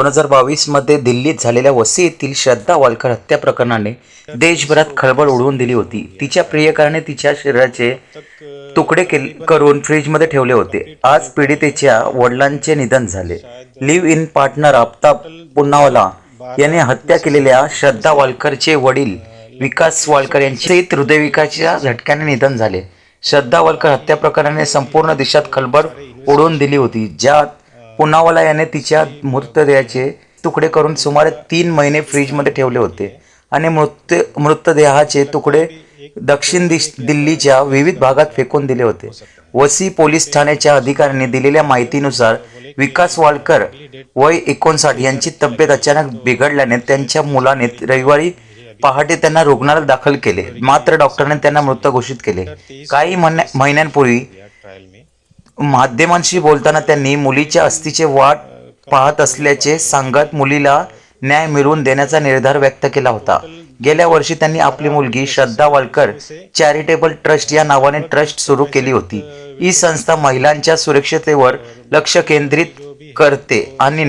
दोन हजार बावीसमध्ये दिल्लीत झालेल्या वसी येथील श्रद्धा वालकर हत्या प्रकरणाने देशभरात खळबळ उडवून दिली होती. तिच्या प्रियकराने तिच्या शरीराचे तुकडे केल- करून फ्रीजमध्ये ठेवले होते. आज पीडितेच्या वडिलांचे निधन झाले. Live in partner Aftab Poonawala याने हत्या केलेल्या श्रद्धा वालकरचे वडील विकास वालकर यांचे हृदयविकाच्या झटक्याने निधन झाले. श्रद्धा वालकर हत्या प्रकरणाने संपूर्ण देशात खळबळ उडवून दिली होती ज्यात पुनावाला याने तिच्या मृतदेहाचे तुकडे करून सुमारे तीन महिने फ्रीजमध्ये ठेवले होते. आणि मृत मृतदेहाचे तुकडे दक्षिण दिश दिल्लीच्या विविध भागात फेकून दिले होते. वसी पोलीस ठाण्याच्या अधिकाऱ्यांनी दिलेल्या माहितीनुसार विकास वालकर वय एकोणसाठ यांची तब्येत अचानक बिघडल्याने त्यांच्या मुलाने रविवारी पहाटे त्यांना रुग्णालयात दाखल केले. मात्र डॉक्टरने त्यांना मृत घोषित केले. काही महिन्यांपूर्वी माध्यमांशी बोलताना त्यांनी मुलीच्या अस्थीचे वाट पाहत असल्याचे सांगत मुलीला न्याय मिळवून देण्याचा निर्धार व्यक्त केला होता. गेल्या वर्षी त्यांनी आपली मुलगी श्रद्धा वालकर चॅरिटेबल ट्रस्ट या नावाने ट्रस्ट सुरू केली होती. ही संस्था महिलांच्या सुरक्षतेवर लक्ष केंद्रित करते आणि